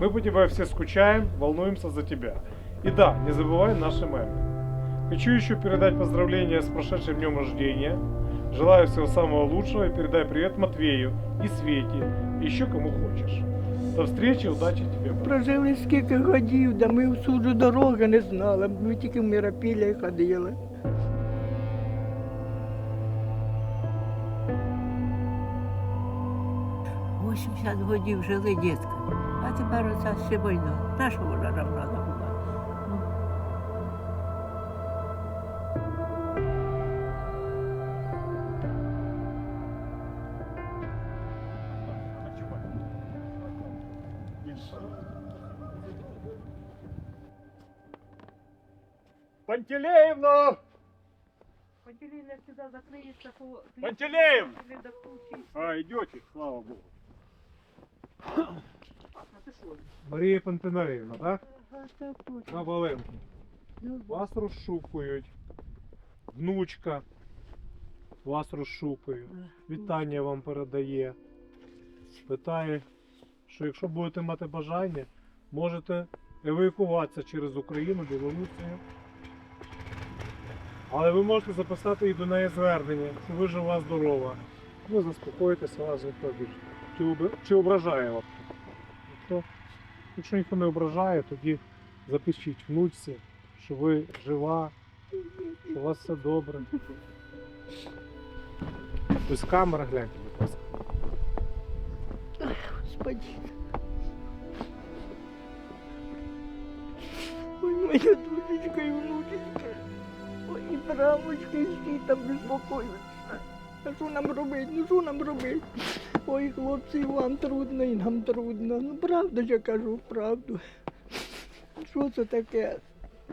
Мы по тебе все скучаем, волнуемся за тебя. И да, не забывай наши мемы. Хочу еще передать поздравления с прошедшим днем рождения. Желаю всего самого лучшего и передай привет Матвею и Свете, и еще кому хочешь. До встречи, удачи тебе. Прожили скільки годів, да ми в суджу дороги не знали, ми тільки в Миропілля ходили. Вісімдесят годів жили дітка, а тепер оця ще війна. На що вона нам Пантелеевна! Поділили сюди закриється по Пантелеев! А, идете, слава богу. Марія Пантенарівна, так? На Валенку. Вас розшукують. Внучка. Вас розшукують. Вітання вам передає. Питає, що якщо будете мати бажання, можете евакуюватися через Україну, Білорусію. Але ви можете записати і до неї звернення, що ви жива, здорова. Ви заспокоїтеся, вас ніхто більше. Чи, обра- чи ображає вас? Якщо, якщо ніхто не ображає, тоді запишіть внучці, що ви жива, що у вас все добре. Ось камера гляньте, будь ласка. Господи. Ой, моя душечка і внучечка. І всі там безпокоються. А що нам робити? Ну що нам робити? Ой, хлопці, вам трудно, і нам трудно. Ну правду я кажу, правду. Що це таке?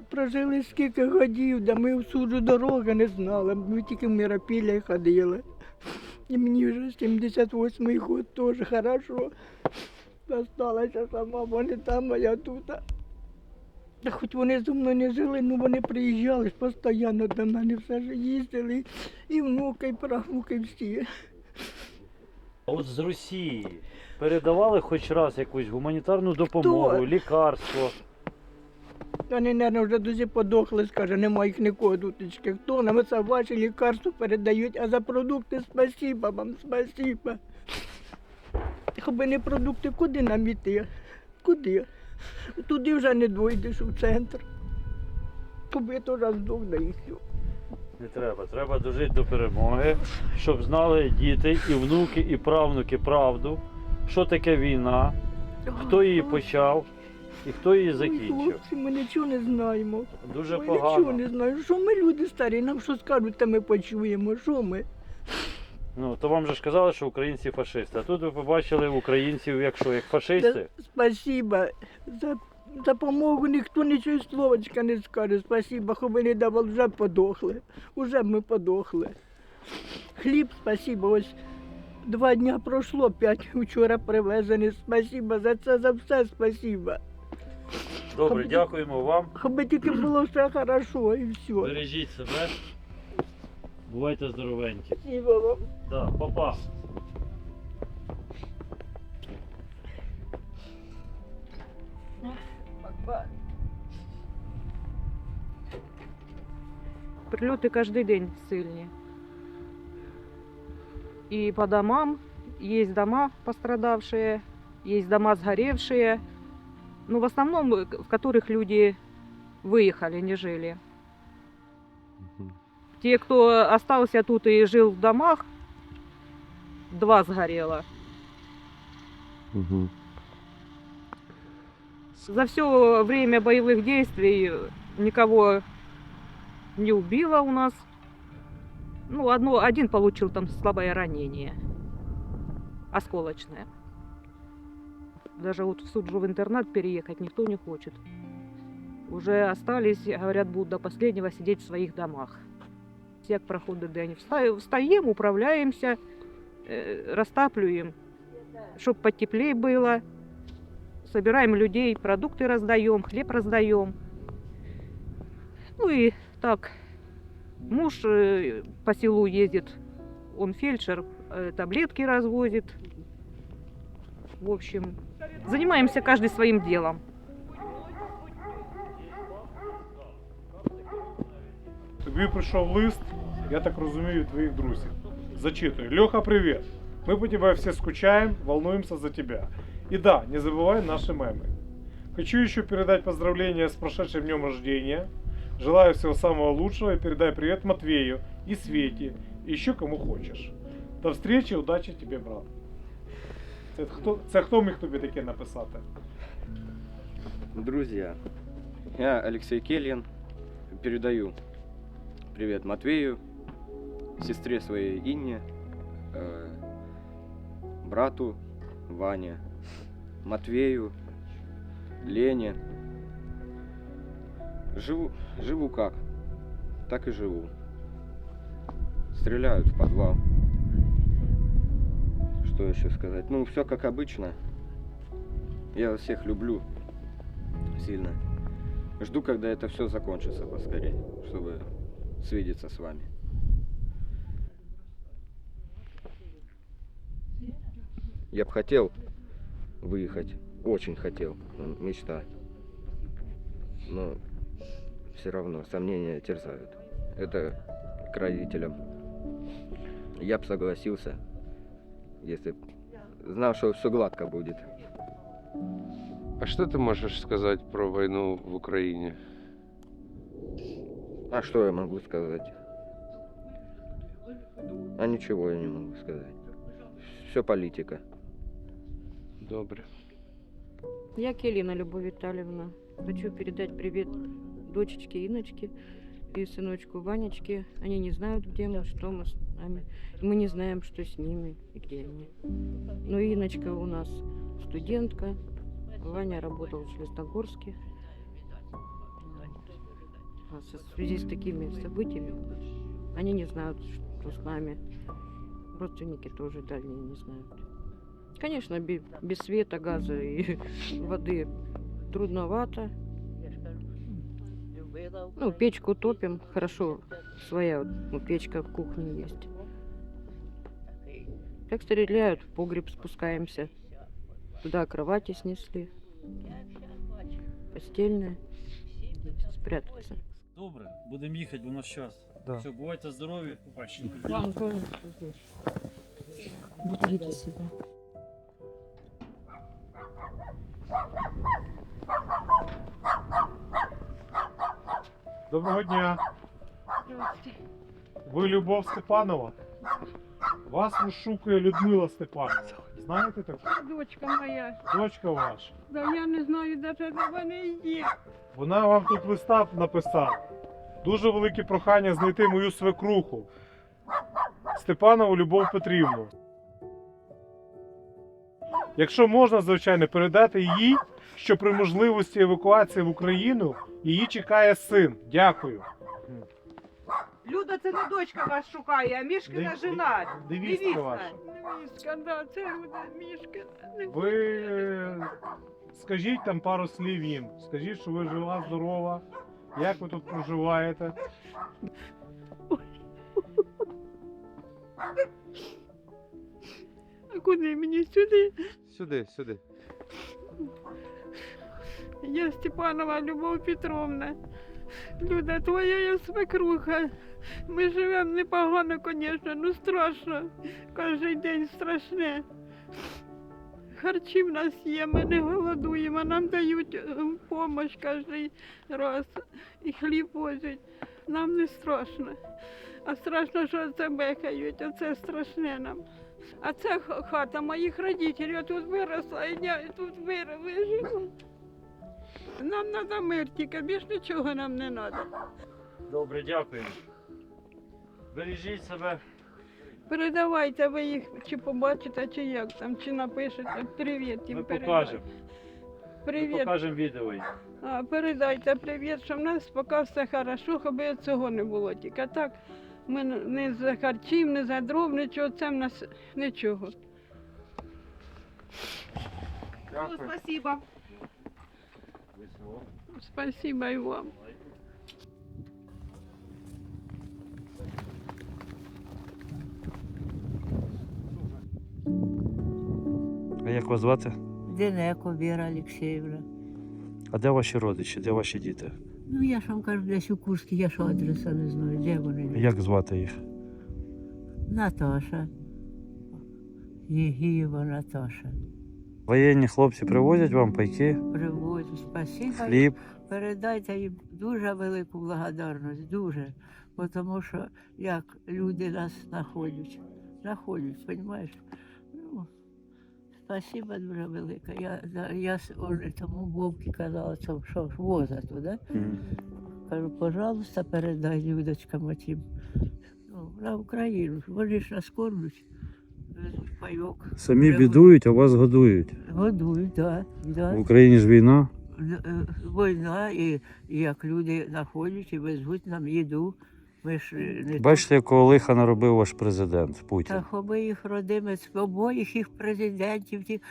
Прожили скільки годів, да ми в суджу дороги не знали. Ми тільки в Миропілля ходили. І мені вже 78-й год теж хорошо. Осталася сама, вони там, а я тут. Та хоч вони зі мною не жили, ну вони приїжджали постійно до мене, все ж їздили. І внуки, і правнуки всі. А От з Росії передавали хоч раз якусь гуманітарну допомогу, Хто? лікарство. Вони, мабуть, вже дуже подохли, скаже, нема їх нікого тутечки. Хто нам це ваші лікарства передають, а за продукти спасіба вам, спасіба. Хоби не продукти, куди нам іти? Куди? Туди вже не дойдеш в центр. Коби то раз здохне і все. Не треба, треба дожити до перемоги, щоб знали діти, і внуки, і правнуки правду, що таке війна, хто її почав і хто її Ой, закінчив. хлопці, ми нічого не знаємо. Дуже ми нічого погано. не знаємо. Що ми люди старі, нам що скажуть, то ми почуємо. Що ми? Ну то вам же ж казали, що українці фашисти. А тут ви побачили українців, як що, як фашисти. Да, спасибо. За допомогу ніхто нічого словочка не скаже. Спасибо, хоч ви не давали, вже подохли. Уже ми подохли. Хліб, спасибо, ось два дня пройшло, п'ять вчора привезені. Спасибо за це, за все спасибо. Добре, дякуємо вам. Хоч би тільки було все хорошо і все. Бережіть себе. Бувайте здоровенькі. Спасибо вам. Да, папа. Прильоти кожен день сильні. И по домам, есть дома пострадавшие, есть дома сгоревшие, ну, в основном, в которых люди выехали, не жили. Те, кто остался тут и жил в домах, два сгорело. За все время боевых действий никого не убило у нас. Ну, одно, один получил там слабое ранение. Осколочное. Даже вот в суд же в интернат переехать никто не хочет. Уже остались, говорят, будут до последнего сидеть в своих домах як проходить день. Встаємо, управляємося, э, розтаплюємо, чтобы потеплее было, собираем людей, продукты раздаем, хлеб раздаем, Ну и так, муж э, по селу ездит, он фельдшер, э, таблетки развозит. В общем, занимаемся каждый своим делом. Тобі прийшов лист, я так розумію, від твоїх друзів. Зачитую. Леха, привет. Мы по тебе все скучаем, волнуемся за тебя. И да, не забывай наши мемы. Хочу еще передать поздравления с прошедшим днем рождения. Желаю всего самого лучшего и передай привет Матвею и Свете, и еще кому хочешь. До встречи, удачи тебе, брат. Це хто, це хто міг тобі таке написати? Друзья, я Алексей Кельян, передаю привет Матвею, сестре своей Инне, э, брату Ване, Матвею, Лене. Живу, живу как? Так и живу. Стреляют в подвал. Что еще сказать? Ну, все как обычно. Я всех люблю сильно. Жду, когда это все закончится поскорее, чтобы свидеться с вами. Я бы хотел выехать, очень хотел, мечта. Но все равно сомнения терзают. Это к родителям. Я бы согласился, если б знал, что все гладко будет. А что ты можешь сказать про войну в Украине? А что я могу сказать? А ничего я не могу сказать. Все политика. Добре. Я Келина Любовь Витальевна. Хочу передать привет дочечке Иночке и сыночку Ванечке. Они не знают, где мы, что мы с нами. И Мы не знаем, что с ними и где они. Но Иночка у нас студентка. Ваня работал в Железногорске. В связи с такими событиями они не знают, что с нами. Родственники тоже дальние не знают. Конечно, бе- без света, газа и воды трудновато. Ну, печку топим, хорошо, своя ну, печка в кухне есть. Как стреляют, в погреб спускаемся. Туда кровати снесли. Постельная. Спрятаться. Добре, будемо їхати, бо у нас час. Да. Все, бувайте здорові. Вам тоже. Берегите. Доброго дня. Ви Любов Степанова? Вас розшукує Людмила Степанова. Знаєте таку? Дочка моя, Дочка ваша. да я не знаю де вони є. Вона вам тут листа написала. Дуже велике прохання знайти мою свекруху. Степанову Любов Петрівну. Якщо можна, звичайно, передати їй, що при можливості евакуації в Україну її чекає син. Дякую. Люда, це не дочка вас шукає, а Мішкина жена. Невістка ваша. Невістка, да, це Люда Мішка. Ви е, скажіть там пару слів їм. Скажіть, що ви жива, здорова. Як ви тут проживаєте? А куди мені сюди? Сюди, сюди. Я Степанова Любов Петровна. Люда, твоя я свекруха. Ми живемо непогано, звісно, ну страшно. Кожен день страшне. Харчі в нас є, ми не голодуємо, нам дають допомогу кожен раз. І хліб возять. Нам не страшно. А страшно, що це бехають, оце страшне нам. А це хата моїх родителів, я тут виросла, і я тут вижила. Нам треба мир, тільки більш нічого нам не треба. Добре, дякую. Бережіть себе. Передавайте ви їх, чи побачите, чи як там, чи напишете. Привіт їм Ми передайте. покажемо. Ми Привіт. покажемо відео. їм. А, передайте привіт, що в нас поки все хорошо, аби цього не було тільки так. Ми н- не за харчів, не за дров, нічого, це в нас нічого. Ну, спасибо. Спасибо і вам. А як вас звати? Денеко Віра Олексіївна. А де ваші родичі, де ваші діти? Ну я ж вам кажу, десь у Курській, я ж адреса не знаю, де вони. Як звати їх? Наташа. Єгієва Наташа. Воєнні хлопці привозять вам пайки, Привозять. Спасибо. хліб. Передайте їм дуже велику благодарність, дуже. Бо Тому що як люди нас знаходять. Знаходять, розумієш? Ну, спасибо дуже велике. Я, я уже тому Вовки казала, що, що воза туди. Мгм. Кажу, пожалуйста, передай людочкам отім. Ну, на Україну. Вони ж нас кормлять. Везуть пайок. Самі бідують, а вас годують. Годують, так. Да, В. Україні ж війна. Е, Війна, і, і як люди знаходять і везуть нам їду. Ми ж е, не Бачите, якого лиха наробив ваш президент Путін. Та хоби їх родимець, обоїх їх президентів, ті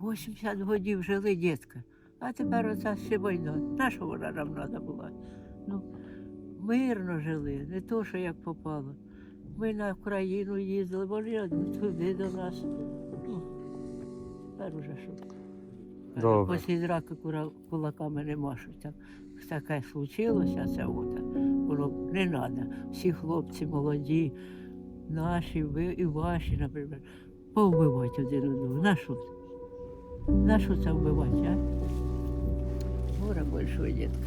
80 годів жили дітка. А тепер оця ще війна. На що вона нам треба була? Ну, мирно жили, не то, що як попало. Ми на Україну їздили, вони туди до нас. Ну, тепер уже що. Добре. Після драки кура- кулаками не машуть. Так, таке случилося, це от. Воно не треба. Всі хлопці молоді, наші, ви і ваші, наприклад, повбивати один одного. На що? На що це вбивати, а? Горе більшого дітка.